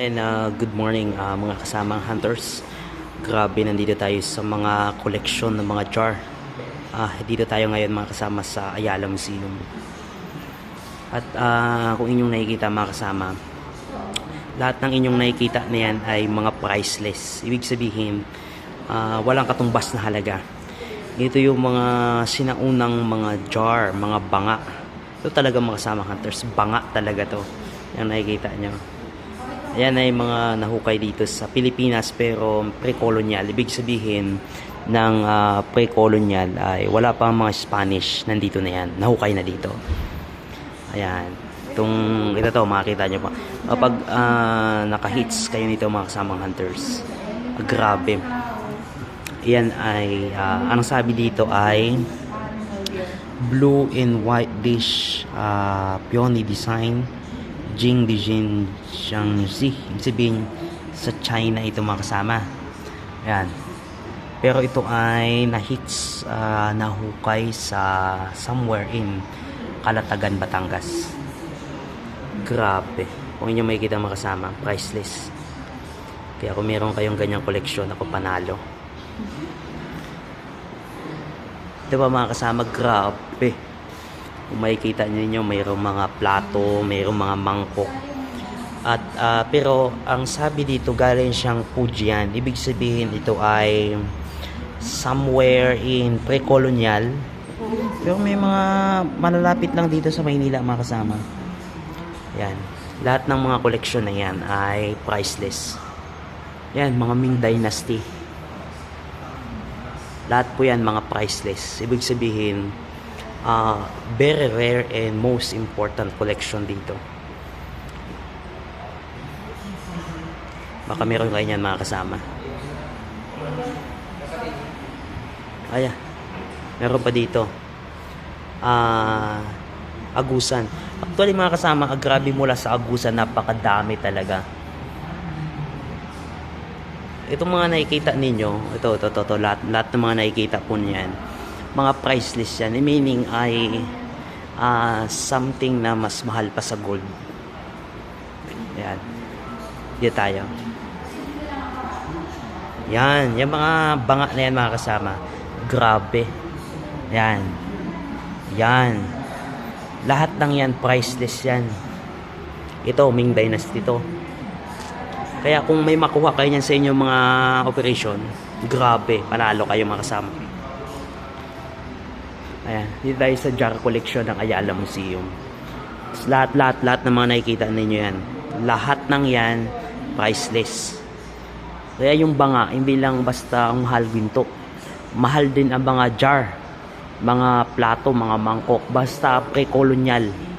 And uh, good morning uh, mga kasamang hunters. Grabe, nandito tayo sa mga koleksyon ng mga jar. Ah, dito tayo ngayon mga kasama sa Ayala Museum. At ah, kung inyong nakikita mga kasama, lahat ng inyong nakikita na yan ay mga priceless. Ibig sabihin, ah, walang katumbas na halaga. Ito yung mga sinaunang mga jar, mga banga. Ito talaga mga kasama hunters, banga talaga to. Yung nakikita nyo. Ayan ay mga nahukay dito sa Pilipinas pero pre-colonial. Ibig sabihin ng ah, pre-colonial ay wala pa mga Spanish nandito na yan. Nahukay na dito. Ayan. Itong, ito to, makikita nyo pa. Kapag ah, naka-hits kayo nito mga kasamang hunters, ah, grabe. Yan ay, ah, anong sabi dito ay blue and white dish uh, peony design Jing Dijin Jiangxi ibig sabihin sa China ito mga kasama. Yan pero ito ay na-hits uh, nahukay sa somewhere in Kalatagan, Batangas. Grabe. Kung inyo makikita mga kasama priceless. Kaya kung meron kayong ganyang koleksyon ako panalo. Di ba mga kasama, grabe. Kung makikita ninyo, mayroong mga plato, mayroong mga mangkok. At, ah, pero, ang sabi dito, galing siyang Fujian. Ibig sabihin, ito ay somewhere in pre-colonial. Pero may mga malalapit lang dito sa Maynila, mga kasama. Yan. Lahat ng mga koleksyon na yan ay priceless. Yan, mga Ming Dynasty. Lahat po yan mga priceless. Ibig sabihin, uh, very rare and most important collection dito. Baka meron kayo niyan mga kasama. Aya, meron pa dito. Ah, agusan. Actually mga kasama, grabe mula sa agusan, napakadami talaga itong mga nakikita ninyo, ito, ito, ito, ito lahat, lahat ng mga nakikita po niyan, mga priceless yan. Meaning ay ah, something na mas mahal pa sa gold. Ayan. Dito tayo. Yan. Yung mga banga na yan mga kasama. Grabe. Yan. Yan. Lahat ng yan priceless yan. Ito, Ming Dynasty to. Kaya kung may makuha kayo niyan sa inyong mga operation, grabe, panalo kayo mga kasama. Ayan, dito tayo sa jar collection ng Ayala Museum. Lahat, lahat, lahat ng mga nakikita ninyo yan. Lahat ng yan, priceless. Kaya yung banga, hindi lang basta ang mahal ginto. Mahal din ang mga jar, mga plato, mga mangkok. Basta pre-colonial